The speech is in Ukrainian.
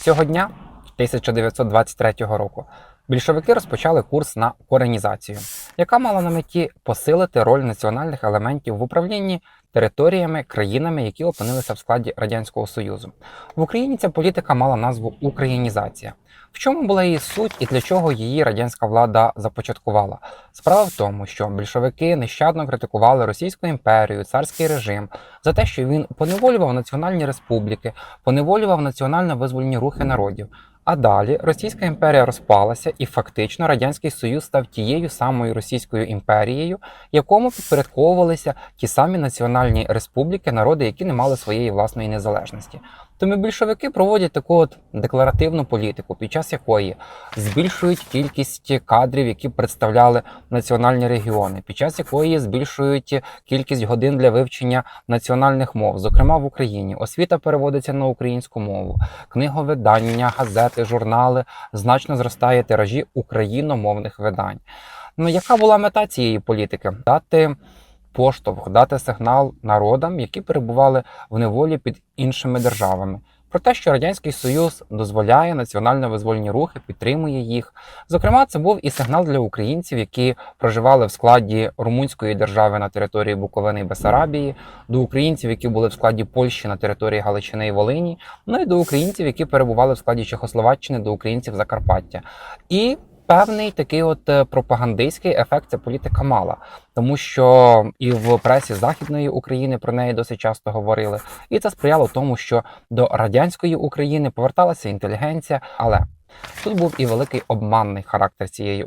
Цього дня, 1923 року, більшовики розпочали курс на коренізацію, яка мала на меті посилити роль національних елементів в управлінні територіями, країнами, які опинилися в складі Радянського Союзу. В Україні ця політика мала назву Українізація. В чому була її суть і для чого її радянська влада започаткувала? Справа в тому, що більшовики нещадно критикували Російську імперію, царський режим за те, що він поневолював національні республіки, поневолював національно-визвольні рухи народів. А далі Російська імперія розпалася, і фактично Радянський Союз став тією самою Російською імперією, якому підпорядковувалися ті самі національні республіки, народи, які не мали своєї власної незалежності. Тому більшовики проводять таку от декларативну політику, під час якої збільшують кількість кадрів, які представляли національні регіони, під час якої збільшують кількість годин для вивчення національних мов, зокрема в Україні. Освіта переводиться на українську мову, книговидання, газети, журнали значно зростає тиражі україномовних видань. Ну яка була мета цієї політики? Дати поштовх, дати сигнал народам, які перебували в неволі під іншими державами. Про те, що Радянський Союз дозволяє національно-визвольні рухи, підтримує їх. Зокрема, це був і сигнал для українців, які проживали в складі румунської держави на території Буковини і Бесарабії, до українців, які були в складі Польщі на території Галичини і Волині, ну і до українців, які перебували в складі Чехословаччини, до українців Закарпаття. І певний такий от е, пропагандистський ефект ця політика мала, тому що і в пресі Західної України про неї досить часто говорили, і це сприяло тому, що до радянської України поверталася інтелігенція, але тут був і великий обманний характер цієї